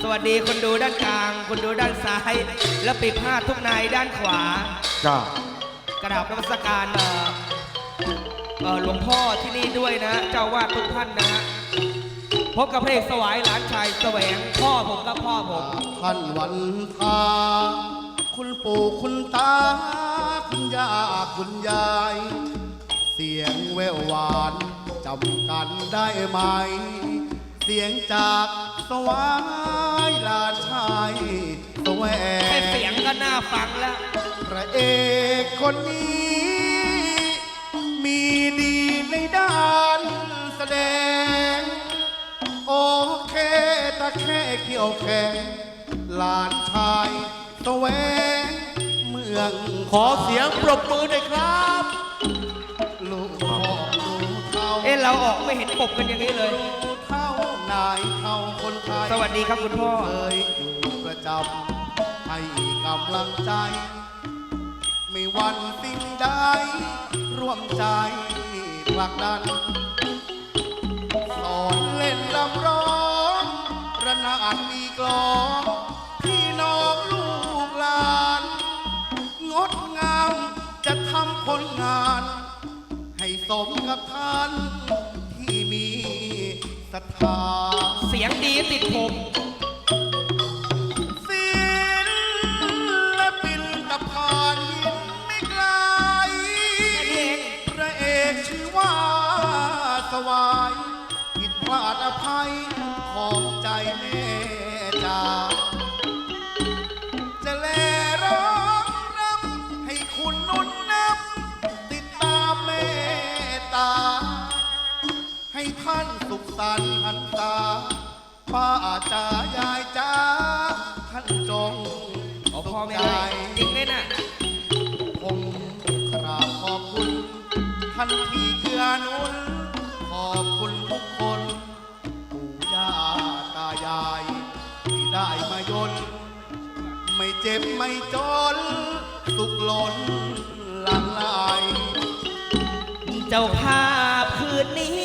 สวัสดีคนดูด้านกลาง คนดูด้านซ้าย และปิดผ้าทุกนายด้านขวา จ้ากระดาบนมัสการเอ่อเอ่อหลวงพ่อที่นี่ด้วยนะ เจ้าวาดทุกท่านนะฮะพบกับพระเอกสวายหลานชายแสวงพ่อผมกับพ่อผม ท่านวันทาคุณปู่คุณตา คุณย่าคุณยาย เสียงแววหวานจำกันได้ไหม เสียงจาก สวายลาชายแสวแค่งเสียงก็น่าฟังแล้ว พระเอกคนนี้ มีดีในด้านแสดง โอเคตะแค่เขียวแข็งหลานชายแสวงเมืองขอเสียงปรบมือหน่อยครับ ลูกพ่อรู้เท่าเอ๊ะเราออกไม่เห็นปกกันอย่างนี้เลย รู้ นายเท่าคนไทยสวัสดีครับคุณพ่อ เคยอยู่ประจำให้กำลังใจ ไม่วันสิ่งใดร่วมใจผลักดัน สอนเล่นลำร้องระนาดมีกลองพี่น้องลูกหลาน งดงามจะทำผลงาน ให้สมกับท่าน ศรัทธา เสียงดีติดผมานสุขสันต์หันตาป้าจ๋ายายจ๋าท่านจงเอาพ่อไม่สุขให้ใจจริงเลยน่ะผมกราบขอบคุณ ท่านที่เกื้อหนุน ขอบคุณทุกคนปู่ย่าตายายที่ได้มายนไม่เจ็บไม่จน สุขล้นหลังไหลเจ้าภาพคืนนี้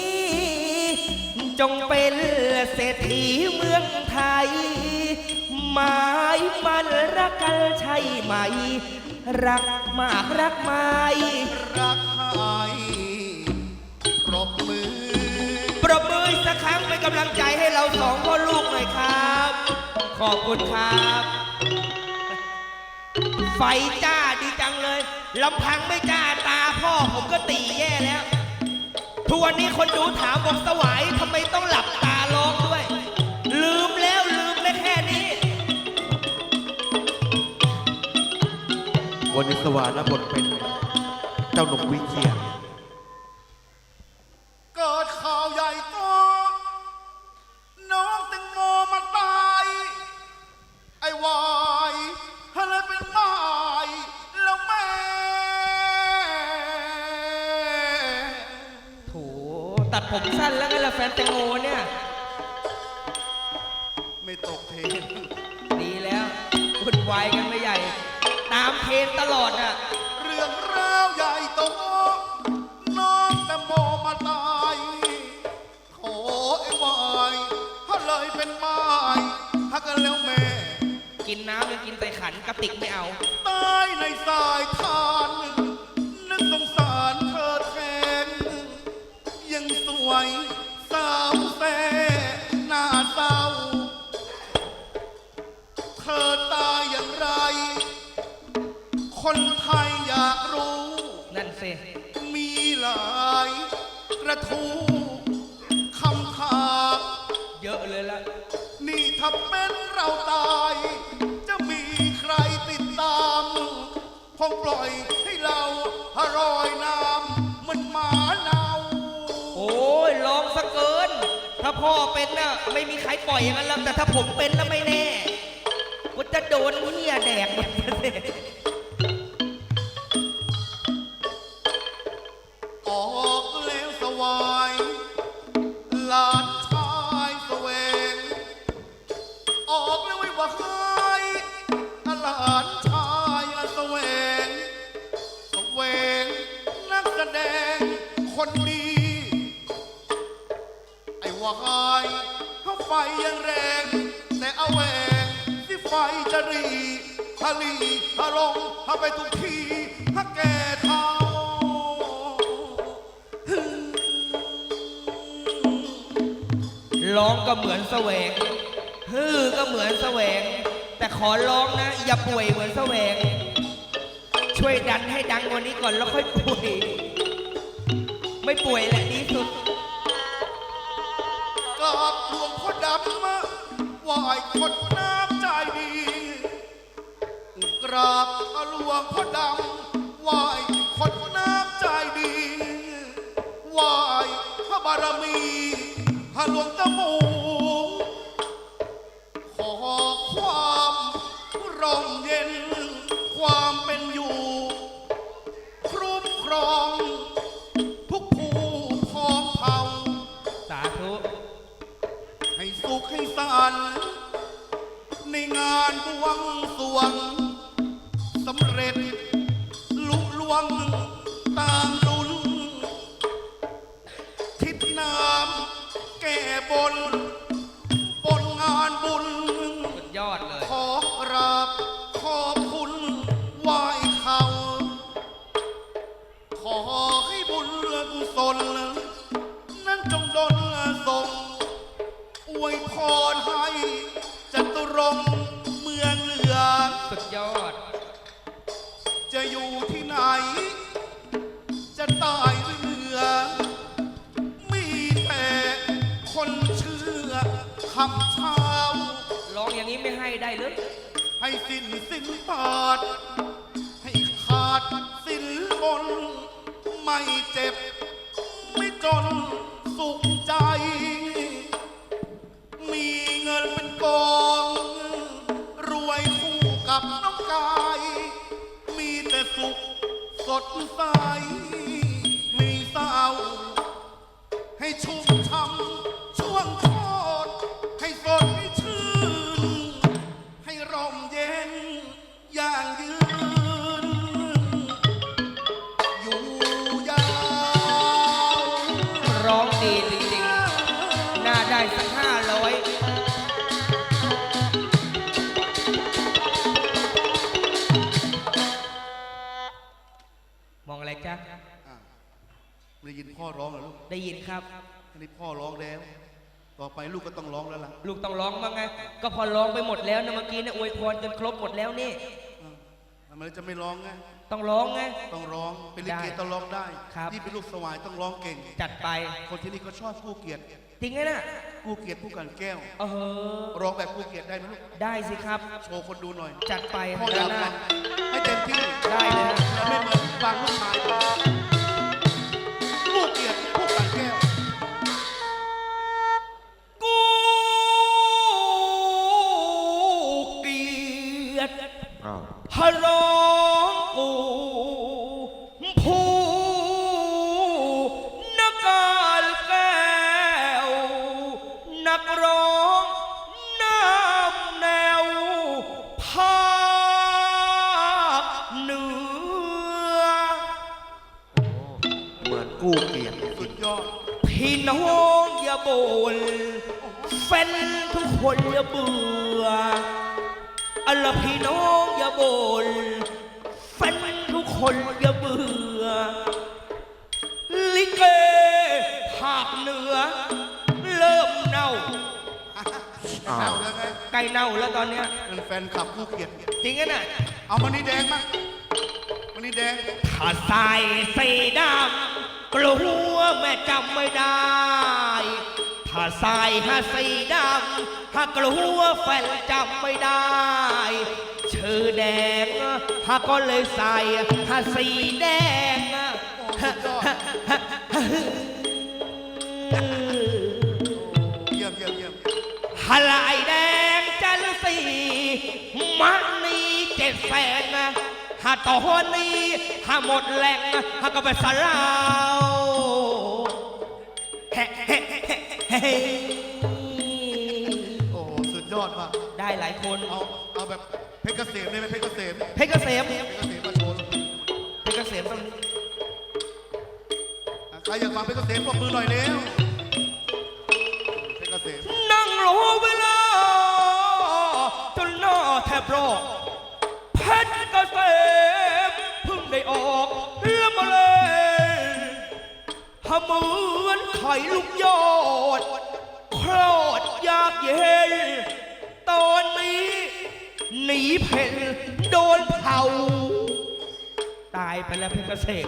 จงเป็นเศรษฐีเมืองไทย หมายมันรักกันใช่ไหม รักมากรักไม่รักให้ปรบมือ ปรบมืออีกสักครั้งเป็นกำลังใจให้เราสองพ่อลูกหน่อยครับ ขอบคุณครับ ไฟจ้าดีจังเลยลำพังไม่จ้าตาพ่อผมก็ตีแย่แล้ว ทุกวันนี้คนดูถามบอกสวายทำไมต้องหลับตาร้องด้วย ลืมแล้วลืมได้แค่นี้ วันนี้สวรรค์รับบทเป็นเจ้าหนุ่มวิเชียร นน้ำยังกินใส่ขันกระติกไม่เอา ตายในสายทานนึกสงสารเธอแทนยังสวยสาวแซ่หน้าเศร้าเธอตายอย่างไร คนไทยอยากรู้ นั่นสิมีหลายกระทู้คำถาม เยอะเลยละ นี่ถ้าเป็นเราตาย พ่อเป็นน่ะไม่มีใครปล่อยอย่างนั้นหรอกแต่ถ้าผมเป็นแล้วไม่แน่กูจะโดนเหี้ยแดกหมดเลย ไฟยังแรง แต่เอาแหวงที่ไฟจะรีฮาลีฮาลงฮาไปทุกทีฮาแก่เท่าร้องก็เหมือนแสวงฮือก็เหมือนแสวง แต่ขอร้องนะ อย่าป่วยเหมือนแสวง ช่วยดันให้ดังกว่านี้ก่อนแล้วค่อยป่วย ไม่ป่วยแหละดีสุด ไหวคนน้ำใจดี กราบหลวงพ่อดำไหวคนน้ำใจดีไหวพระบารมีหลวงตะมูขอความร่มเย็นความเป็นอยู่คุ้มครอง สุขให้สันในงานบวงสรวงสำเร็จ ลุล่วงตามดุลทิศน้ำแก่บน บนงานบุญ สุดยอดเลย ขอกราบขอบคุณไหว้เขา ขอให้บุญกุศล รให้จตุรงค์เมืองเหลืองสุดยอด จะอยู่ที่ไหน จะใต้หรือเหนือ มีแต่คนเชื่อคำเช้า ร้องอย่างนี้ไม่ให้ได้หรือให้สิ้นสิ้นปาด ให้ขาดสิ้นบน ไม่เจ็บ ไม่จนสุขใจ อง รวยคู่กับน้องกาย มีแต่สุขสดใส มีเศร้า ให้ชุ่มช่ำ พ่อร้องเหรอลูกได้ยินครับ อันนี้พ่อร้องแล้ว ต่อไปลูกก็ต้องร้องแล้วล่ะลูกต้องร้องบ้างไง ก็พอร้องไปหมดแล้วนะเมื่อกี้เนี่ยอวยพรจนครบหมดแล้วนี่อะทำไมจะไม่ร้องไง ต้องร้องไง ต้องร้อง เป็นลิเกได้ต้องร้องได้ ครับ นี่เป็นลูกสวายต้องร้องเก่ง จัดไปคนที่นี่เขาชอบกู้เกียรติ จริงไงน่ะกู้เกียรติผู้กันแก้ว เออร้องแบบกู้เกียรติได้ไหมลูก ได้สิครับ โชว์คนดูหน่อย จัดไปพ่อด้ายานกหน้าฟัง อ้าวแล้วไงใกล้เน่าแล้วตอนเนี้ยเป็นแฟนขับกู้เกียรติจริงกันน่ะเอามันนี่แดงมั้งมันนี่แดงถ้าใส่สีดำกลัวแม่จำไม่ได้ ถ้าใส่ฮาสีดำหากกลัวแฟนจำไม่ได้ ชื่อแดงหากก็เลยใส่ฮาสีแดงโอ้สุดยอดเฮาลายแดงจันสีมันนีเจ็ดแสนหาตอนนี้หาหมดแรงหาก็ไปสลาวเฮ้เฮ้เฮ้เฮ้โอ้โหสุดยอดมากได้หลายคน เอาเอาแบบเพชรเกษมได้ไหมเพชรเกษมเพชรเกษมเพชรเกษมมาโชว์เพชรเกษมต้องอะใครอยากฟังเพชรเกษมปรบมือหน่อยเร็วเพชรเกษ มนั่งรอเวลา จนน่าแทบรอกเพชรเกษมเพิ่งได้ออกเรือมาเลยถ้าเหมือนไข่ลูกยอดคลอดยากเย็น ตอนนี้ หนีเพ่นโดนเผา ตายไปแล้วเพชรเกษม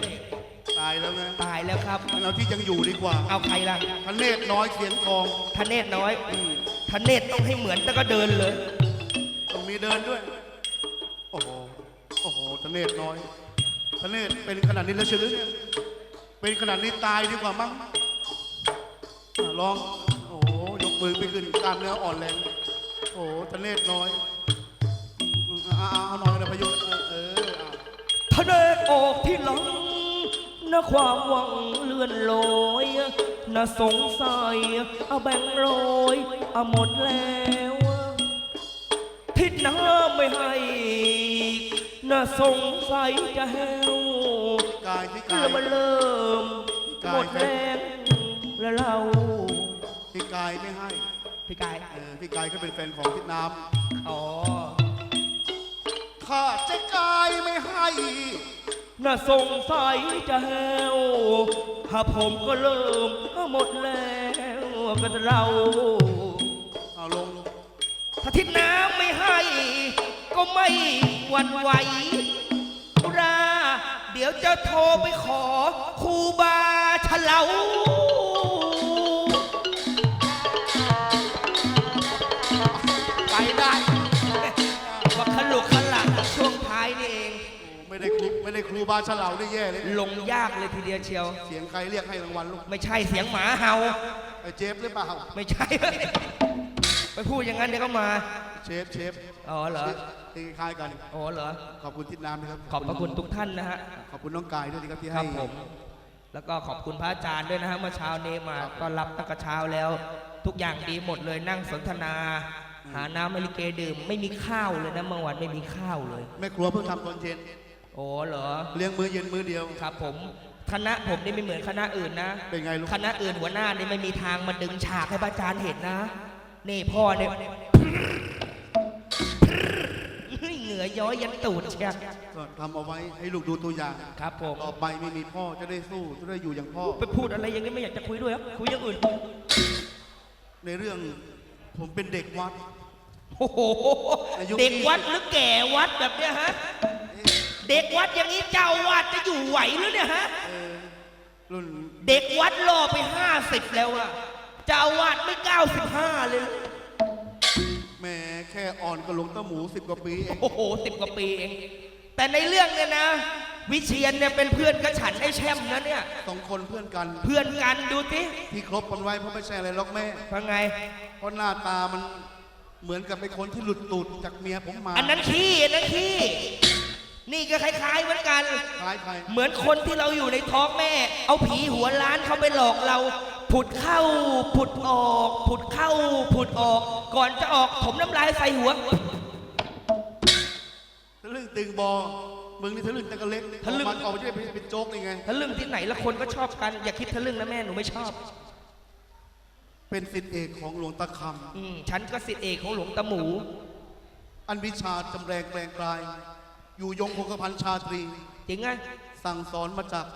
ายแล้วนะตายแล้วครับ งั้นเราที่ยังอยู่ดีกว่าเอาใครล่ะทะเนศน้อยเสียงทองทะเนศน้อยทะเนศต้องให้เหมือนแต่ก็เดินเลย ต้องมีเดินด้วย โอ้โห โอ้โหทะเนศน้อยทะเนศเป็นขนาดนี้แล้วเชียวหรือเนี่ยเป็นขนาดนี้ตายดีกว่ามั้งอะลอง โอ้โห ยกมือไปขึ้นกล้ามเนื้ออ่อนแรง โอ้โหทะเนศน้อยอืมเอาเอาเอาหน่อยนะพยุทธ์เออเออเอา ทะเนศออกที่หลัง นะความหวังเลื่อนลอยนะสงสัยเอาแบ่งค์ร้อยเอาหมดแล้วทิศน้ำไม่ให้นะสงสัยจะแห้วกายที่เรืกาอยมันเริ่มหมดแรงแล้วเราที่กายไม่ให้พี่กายเออพี่กายก็เป็นแฟนของทิศน้อ๋อำถ้าเจ๊กายไม่ให้ น่าสงสัยจะแหวถ้าผมก็เริ่มหมดแล้วกันเราเอาลง ถ้าทิศน้ำไม่ให้ ก็ไม่หวั่นไหวราเดี๋ยวจะโทรไปขอครูบาเฉลา รูไม่ได้ครูบาเฉลาได้แย่เลย ลงยากเลยทีเดียวเชียว เสียงใครเรียกให้รางวัลลูกไม่ใช่เสียงหมาเห่า ไอ้เจฟหรือเปล่าไม่ใช่ ไปพูดอย่างนั้นเดี๋ยวก็มา เชฟเชฟอ๋อเหรอที่คล้ายกัน อ๋อเหรอ ขอบคุณทิศน้ำนะครับขอบพระคุณทุกท่านนะฮะ ขอบคุณน้องกายด้วยนะครับที่คให้รับผม แล้วก็ขอบคุณพระอาจารย์ด้วยนะฮะเมื่อเช้านี้มาต้อนรับตั้งแต่เช้าแล้ว ทุกอย่างดีหมดเลยนั่งสนทนา หาน้ำอลิเกดื่ม ไม่มีข้าวเลยนะเมื่อวานไม่มีข้าวเลย แม่ครัวเพิ่งทำตอนเย็น โอ้เหรอ เลี้ยงมื้อเย็นมื้อเดียว ครับผม คณะผมนี่ไม่เหมือนคณะอื่นนะ เป็นไงลูก คณะอื่นหัวหน้านี่ไม่มีทางมาดึงฉากให้พระอาจารย์เห็นนะ นี่พ่อเนี่ยเหงื่อย้อยยันตูดเชียก็ทำเอาไว้ให้ลูกดูตัวอย่าง ครับผม ต่อไปไม่มีพ่อจะได้สู้จะได้อยู่อย่างพ่อ ไปพูดอะไรอย่างนี้ไม่อยากจะคุยด้วยครับ คุยอย่างอื่น ในเรื่องผมเป็นเด็กวัด โอ้โห อายุ เด็กวัดหรือแก่วัดแบบเนี้ยฮะ เด็กวัดอย่างนี้เจ้าวาดจะอยู่ไหวหรือเนี่ยฮะเออรุ่นเด็กวัดรอไปห้าสิบแล้วอะเจ้าวาดไม่เก้าสิบห้าเลย แหม่แค่อ่อนก็หลวงตาหมูสิบกว่าปีเองโอ้โหสิบกว่าปีเอง แต่ในเรื่องเนี่ยนะ วิเชียนเนี่ยเป็นเพื่อนกับฉันไอ้แช่มนะเนี่ย สองคนเพื่อนกันเพื่อนกันดูสิที่ครบกันไว้เพราะไม่ใช่อะไรหรอกแม่ว่าไง เพราะหน้าตามันเหมือนกับเป็นคนที่หลุดตูดจากเมียผมมาอันนั้นขี้อันนั้นขี้ นี่ก็คล้ายๆเหมือนกัน คล้ายใครเหมือนคนที่เราอยู่ในท้องแม่ เอาผีหัวล้านเขาไปหลอกเรา ผุดเข้า ผุดออก ผุดเข้า ผุดออก ก่อนจะออกถมน้ำลายใส่หัว ทะลึ่งตึงบอมึงนี่ทะลึ่งตะกะเล็กทะลึ่ง ออกมาออกมาจะได้เป็นโจ๊กยังไง ทะลึ่งที่ไหนละคนก็ชอบกัน อย่าคิดทะลึ่งนะแม่หนูไม่ชอบ เป็นสิทธิเอกของหลวงตาคอืมฉันก็สิทธิเอกของหลวงตาหมูำอันวิชาจำแรงแปลงกลาย อยู่ยงคงกระพันชาตรี จริงไงสั่งสอนมาจาก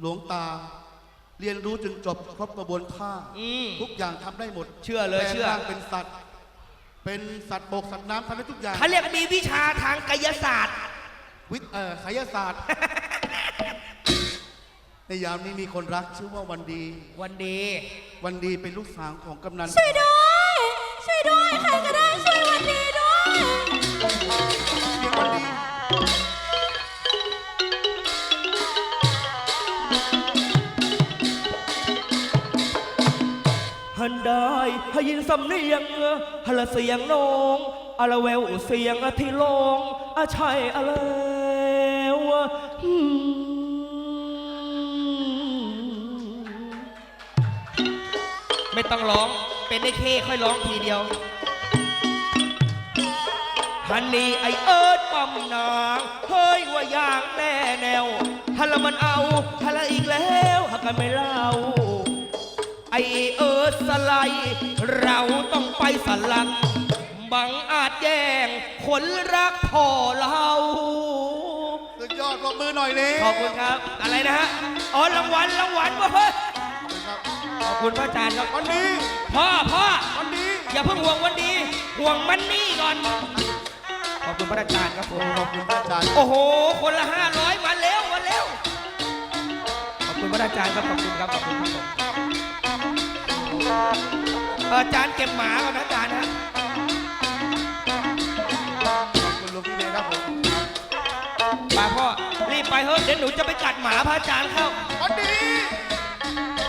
หลวงตา เรียนรู้จนจบครบกระบวนท่าอืม ทุกอย่างทำได้หมดเชื่อเลยแปงเชื่อ ร่างเป็นสัตว์ เป็นสัตว์บกสัตว์น้ำทำได้ทุกอย่างเขาเรียกมีวิชาทางกายศาสตร์ วิทย์เอ่อไสยศาสตร์ ในยามนี้มีคนรักชื่อว่าวันดี วันดี วันดีเป็นลูกสาวของกำนัน ช่วยด้วย ช่วยด้วย ได้ให้ยินสำเนียงฮัลเสียงน้องอะละแววเสียงที่ลงอะใช่อะแล้วไม่ต้องร้อง เป็นไอ้เคค่อยร้องทีเดียวฮันนี่ไอเอิร์ดปั๊มนางเฮ้ยว่าอย่างแน่แนวฮัลละมันเอาฮัลละอีกแล้วฮักกันไม่เล่าไอเอิร์ อสไลเราต้องไปสลัก บังอาจแย่งคนรักพ่อเรา สุดยอดปรบมือหน่อยเลย ขอบคุณครับ อะไรนะฮะ อ๋อรางวัลรางวัลเว้ยขอบคุณพระอาจารย์ครับ วันนี้ พ่อพ่อวันนี้ อย่าเพิ่งห่วงวันนี้ ห่วงมันนี่ก่อน ขอบคุณพระอาจารย์ครับผมขอบคุณพระอาจารย์ โอ้โห คนละห้าร้อยมาเร็วมาเร็ว ขอบคุณพระอาจารย์ครับ ขอบคุณครับ ขอบคุณครับ อาจารย์เก็บหมาก่อนนะจารย์ฮะคุณลุงพี่เมย์ครับผมป้าพ่อรีบไปเถอะเดี๋ยวหนูจะไปกัดหมาพระอาจารย์เข้า วันดี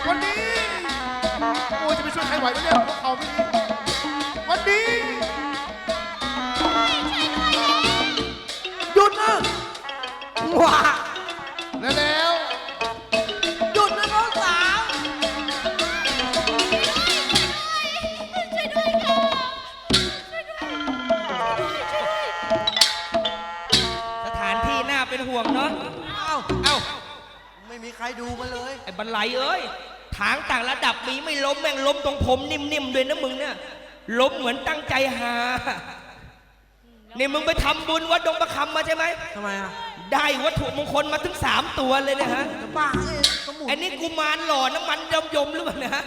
วันดีโอ้จะไปช่วยใครไหวไหมเนี่ยพวกเขาไม่ดีวันดี บันไลเอ้ยถางต่างระดับมีไม่ล้มแม่งล้มตรงผมนิ่มๆด้วยนะมึงเนี่ยล้มเหมือนตั้งใจหาเนี่ยมึงไปทำบุญวัดดงประคำมาใช่ไหมทำไมอะได้วัตถุมงคลมาถึงสามตัวเลยนะฮะบ้าไอ้นี่กุมารหล่อน้ำมันยมยมหรือเปล่านะฮะ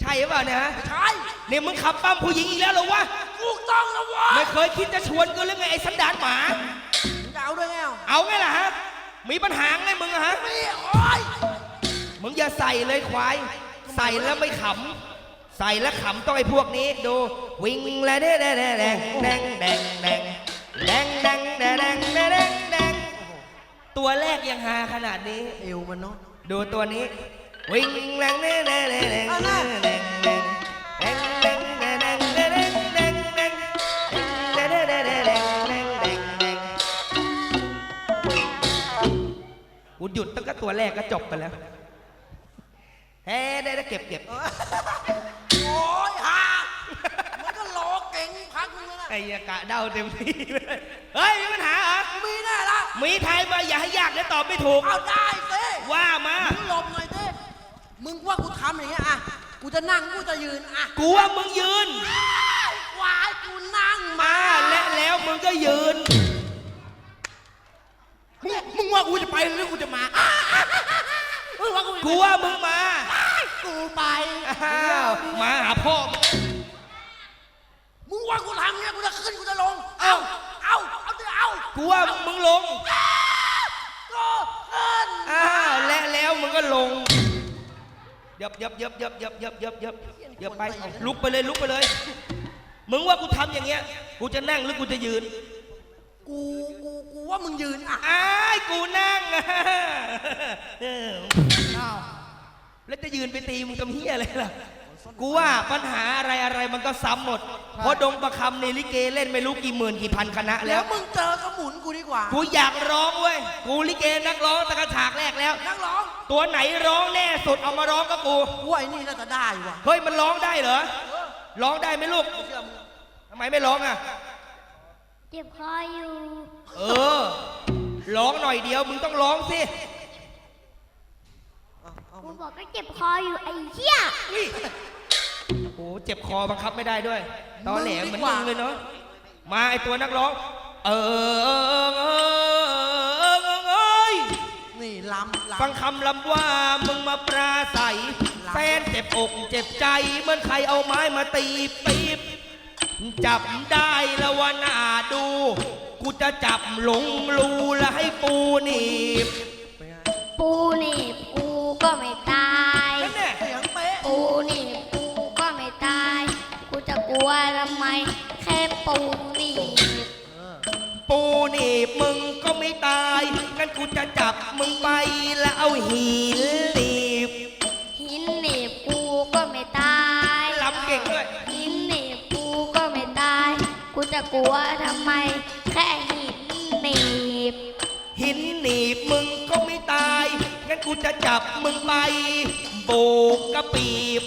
ใช่หรือเปล่านะฮะใช่เนี่ยมึงขับปั้มผู้หญิงอีกแล้วหรอวะกูต้องแล้ววะไม่เคยคิดจะชวนกูเรื่องไงไอ้สันดานหมาเอาด้วยไงเอาไงล่ะฮะ มีปัญหาไงมึงอะฮะมึงอย่าใส่เลยควาย ใส่แล้วไม่ขำ ใส่แล้วขำต้อยพวกนี้ดู วิ่งแล้วแดงแดงแดงแดงแดงแดงแดงแดงแดงแดงแดงตัวแรกยังหาขนาดนี้ เอวมันเนาะดูตัวนี้ วิ่งแรงแดงแดงแดงแดงแดงแดง ดตั้งแต่ตัวแรกก็จบไปแล้วเฮ้ได้ได้เก็บเก็บโอ้ยฮามันก็รอเก่งพักนึงแล้วนะไอ้ยากะเดาเต็มที่เลยเฮ้ยมีปัญหาเหรอมีแน่ละมีไทยมาอย่าให้ยากและตอบไม่ถูก เอาได้สิว่ามา มึงหลบหน่อยสิมึงว่ากูทำอย่างเงี้ยอะกูจะนั่งกูจะยืนอะกูว่ามึงยืนวายกูนั่งมามาและแล้วมึงก็ยืน มึงมึงว่ากูจะไปหรือกูจะมามึงว่ากูจะกูว่ามึงมากูไปอ้าวมาหาพ่อมึงมึงว่ากูทำเงี้ยกูจะขึ้นกูจะลง เอ้า เอ้า เอาดิเอากูว่ามึงลงก็ขึ้นอ้าวและแล้วมึงก็ลงยับยับยับยับยับยับยับยับยับไปลุกไปเลยลุกไปเลย มึงว่ากูทำอย่างเงี้ย กูจะนั่งหรือกูจะยืน กูกูกู ว่ามึงยืนอะอ้ายกูนั่งอะเอออ้าวแล้วจะยืนไปตีมึงทำเฮียอะไรล่ะ กูว่าปัญหาอะไรอะไรมันก็ซ้ำหมด เพราะดงประคำในลิเกเล่นไม่รู้กี่หมื่นกี่พันคณะแล้แล้วว มึงเจอสมุนกูดีกว่ากูอยากร้องเว้ย กูลิเกนักร้องตะกระฉากแรกแล้ว นักร้องตัวไหนร้องแน่สุดเอามาร้องกับกู กูว่าไอ้นี่น่าจะได้ว่ะเฮ้ยมันร้องได้เหรอ ร้องได้ไหมลูก เชื่อมึงทำไมไม่ร้องอะ เจ็บคออยู่ เออ ร้องหน่อยเดียว มึงต้องร้องสิกูบอกก็เจ็บคออยู่ไอ้เหี้ย อุ๊ยโอ้เจ็บคอบังคับไม่ได้ด้วย ตอแหลเหมือนมึงเลยเนาะ มาไอตัวนักร้อง เออเออเออเออเอ้ย นี่ลำลำฟังคำลำว่ามึงมาปราศัยแฟนเจ็บอกเจ็บใจ เหมือนใครเอาไม้มาตีปีบ จับได้แล้วว่าน่าดู กูจะจับลงรูและให้ปูหนีบปูนี่ปูก็ไม่ตาย นั่นแน่เสียงเป๊ะปูนี่ปูก็ไม่ตาย กูจะกลัวทำไม แค่ปูนี่ปูหนีบมึงก็ไม่ตายงั้นกูจะจับมึงไปแล้วเอาหินหนี กูจะกลัวทำไม แค่หินหนีบ หินหนีบมึงก็ไม่ตาย งั้นกูจะจับมึงไป โบกกระปีบ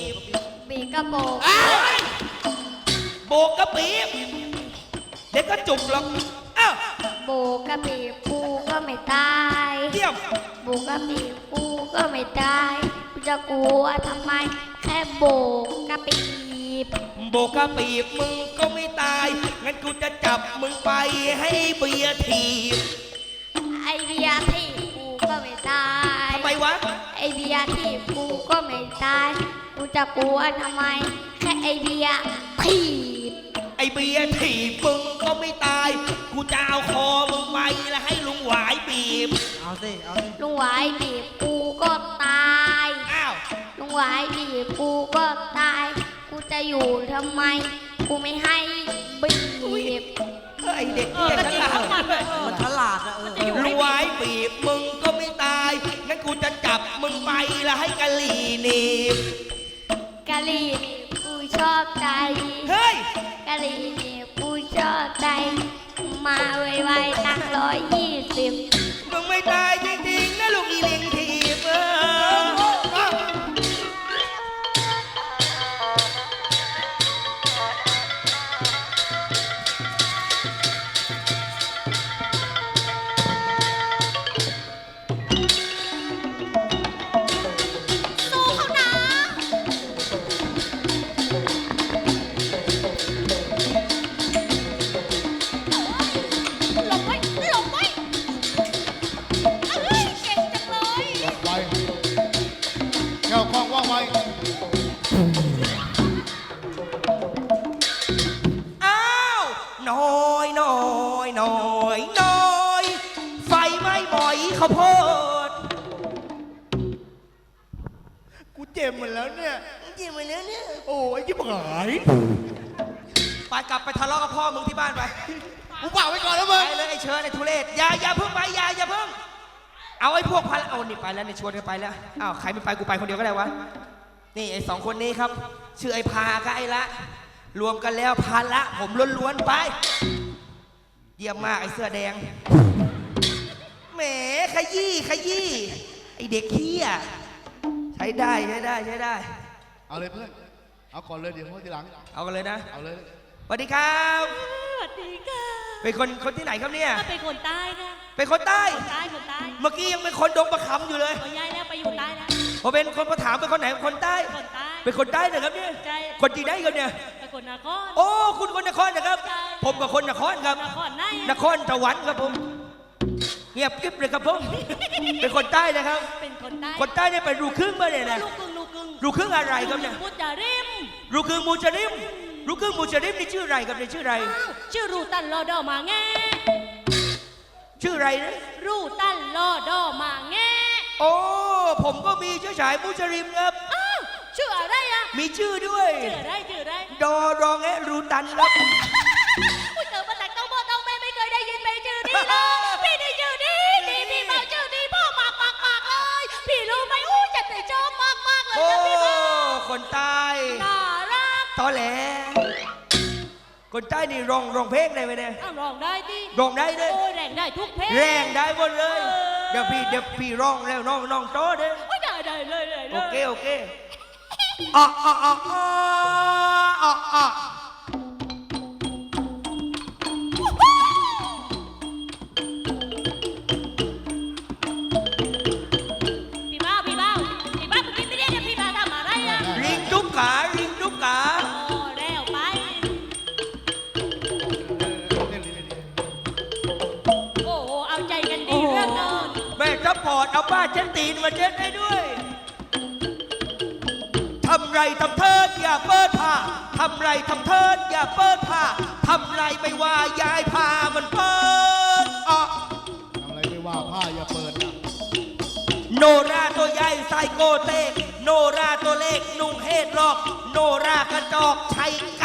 ปีกกระโบกโบกกระปีบเด็กก็จุกหรอกอ้าวโบกกระปีบปูก็ไม่ตายเยี่ยมโบกกระปีบปูก็ไม่ตายกูจะกลัวทำไม แค่โบกกระปีบ โบกกระปีบมึงก็ไม่ตาย งั้นกูจะจับมึงไปให้เบียร์ถีบไอเบียร์ที่กูก็ไม่ตายทำไมวะ ไอเบียร์ที่กูก็ไม่ตาย กูจะกลัวทำไม แค่ไอเบียร์ถีบไอเบียร์ถีบมึงก็ไม่ตาย กูจะเอาคอมึงไปแล้วให้ลุงหวายบีบ เอาสิ เอาสิ ลุงหวายบีบกูก็ตาย อ้าว ลุงหวายบีบกูก็ตาย กูจะอยู่ทำไม กูไม่ให้บีบ ไอเด็กเนี่ยฉลาดมันฉลาดอะเออลุงหวายบีบมึงก็ไม่ตาย งั้นกูจะจับมึงไปแล้วให้กะหลี่หนีบกะหรี่กูชอบใจเฮ้ย กะหรี่นี่กูชอบใจ มาไวๆตั้งร้อยยี่สิบ มึงไม่ตายจริงๆนะลูกอีลิงถี น้อยน้อยน้อยไฟไหม้บ่อยข้าวโพดกูเจ็บหมดแล้วเนี่ยจริงไปแล้วเนี่ย โอ้ยยิบหายไปกลับไปทะเลาะกับพ่อมึงที่บ้านไปกูเป่าไว้ก่อนแล้วไปมึงเลยไอ้เชิญไอ้ทุเรศอย่าอย่าเพิ่งไปอย่าอย่าเพิ่ง เอาไอ้พวกพันเอานี่ไปแล้วนี่ชวนกันไปแล้วอ้าวใครไม่ไปกูไปคนเดียวก็ได้วะนี่ไอ้สองคนนี้ครับ ชื่อไอ้พากับไอ้ละ รวมกันแล้วพันละผมล้วนๆไป เยี่ยมมากไอ้เสื้อแดง แหมขยี้ขยี้ไอ้เด็กเฮียใช้ได้ใช้ได้ใช้ได้ เอาเลยเพื่อน เอาก่อนเลยเดี๋ยวพูดทีหลัง เอากันเลยนะเอาเลย สวัสดีครับ สวัสดีค่ะเป็นคนคนที่ไหนครับเนี่ย ถ้าเป็นคนใต้ค่ะเป็นคนใต้ คนใต้คนใต้เมื่อกี้ยังเป็นคนดงประคำอยู่เลยเขาย้ายแล้วไปอยู่ใต้แล้วพอเป็นคนมาถามเป็นคนไหนคนใต้ คนใต้ เป็นคนใต้เหรอครับเนี่ย ใช่ คนจีนได้กันเนี่ยเป็นคนนคร โอ้ คุณคนนครนะครับใช่ ผมกับคนนครครับ นครไหนนครสวรรค์ครับผม เงียบกริบเลยครับผม เป็นคนใต้นะครับ เป็นคนใต้คนใต้เนี่ยเป็นรูครึ่งมาเนี่ยนะลูกกึ่งลูกกึ่งรูครึ่งอะไรครับเนี่ยมุจาริมรูครึ่งมูจาริมรูครึ่งมูจาริมนี่ชื่ออะไรครับเนี่ยชื่ออะไรอ้าวชื่อรูตันลอดอมาแงชื่ออะไรนะรูตันลอดอมาแงโอ้ผมก็มีเชื้อสายมูจาริมครับอ้าวชื่ออะไรอะมีชื่อด้วย ชื่ออะไร ชื่ออะไร ดอรองแอะรูตันครับ อุ้ยเจอมาแต่ต้องพ่อต้องแม่ไม่เคยได้ยินไปชื่อนี้เลยพี่ได้ชื่อนี้นี่พี่มาชื่อนี้พ่อมากมากมากเลย พี่รู้ไหมอู้จะติดชอบมากมากเลยโอ้ นะพี่มาคนใต้น่ารักตอแหลคนใต้นี่ร้องร้องเพลงได้ไหมเนี่ยอ้าวร้องได้ดิร้องได้เลยโอ้ยแรงได้ทุกเพลง แรงได้หมดเลย เดี๋ยวพี่เดี๋ยวพี่ร้องแล้วน้องน้องโตเด้อโอ้ยได้ได้เลยเลยโอเคโอเคอะอะอะอะอะอะ เอาป้าเช็ดตีนมาเช็ดให้ด้วย ทำไรทำเทิดอย่าเปิดผ้า ทำไรทำเทิดอย่าเปิดผ้า ทำไรไม่ว่ายายพามันเปิดอะทำอะไรไม่ว่าผ้าอย่าเปิดนะโนราตัวใหญ่ใส่โกเตกโนราตัวเล็กนุ่งเฮดหรอก โนรากระจอกใช้ก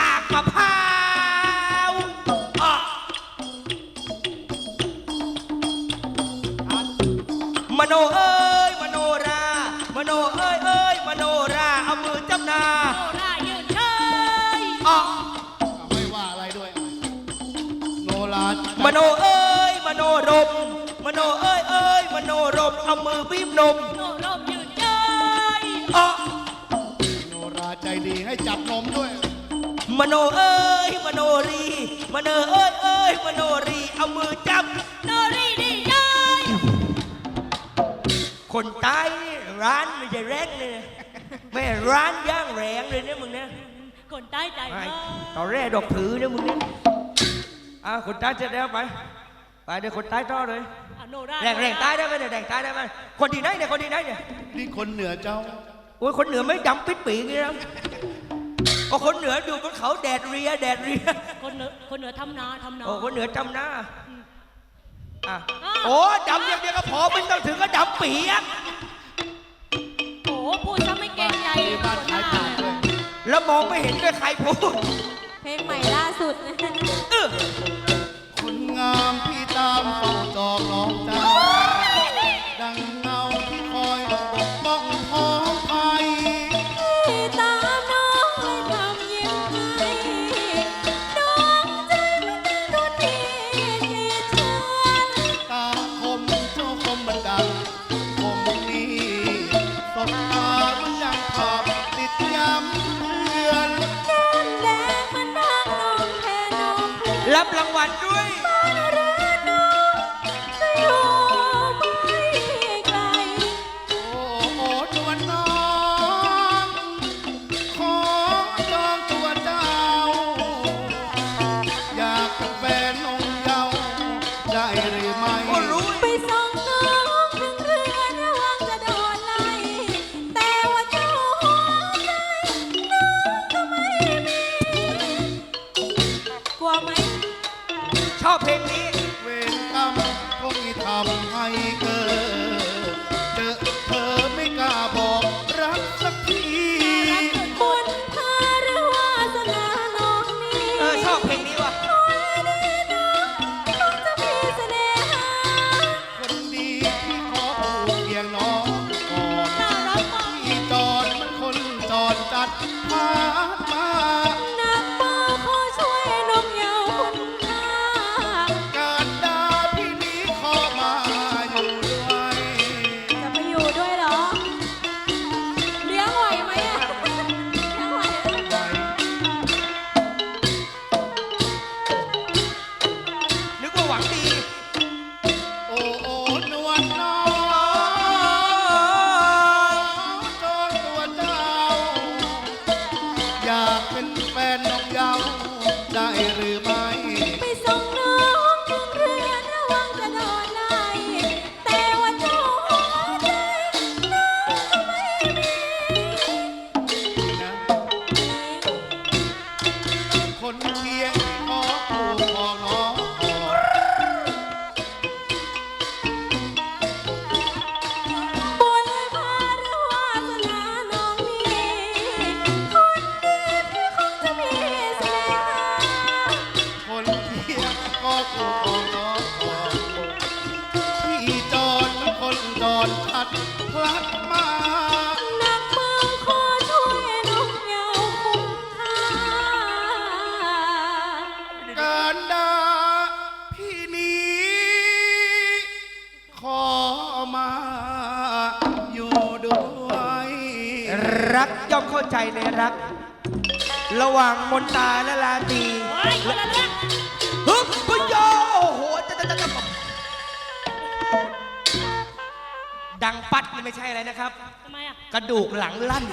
บีบนมโนโลมยืดเย้ออโนราใจดีให้จับนมด้วย มโนเอ้ยมโนรี มโนเอ้ยเอ้ยมโนรี เอามือจับ โนรีดีใจคนตายร้านไม่ใช่แรงเลยนะแม่ร้านย่างแรงเลยเนี่ยมึงเนี่ยคนใต้ใจไอ้มากตอแรกดอกถือเนี่ยมึงเนี่ยอะคนตายเสร็จแล้วไป ไปเดี๋ยวคนตายต่อเลย โนราแรงแรงตายได้ไหมเนี่ยแรงตายได้ไหมคนดีไหนเนี่ยคนดีไหนเนี่ยนี่คนเหนือเจ้า โอ้ยคนเหนือไม่ดำปิดปีกเลยนะก็คนเหนืออยู่บนเขาแดดเรียแดดเรียคนเหนือคนเหนือทำนาทำนา โอ้คนเหนือจำนาอะโอ้ดำอย่างเดียวก็พอไม่ต้องถึงก็ดำปีอะโอ้พูดซะไม่เกรงใจเลยบ้านขาเลยแล้วมองไม่เห็นด้วยใครพูดเพลงใหม่ล่าสุดนะคนงามพี่ตามเฝ้าจอกน้อง รับรางวัลด้วย ดูกหลังลั่น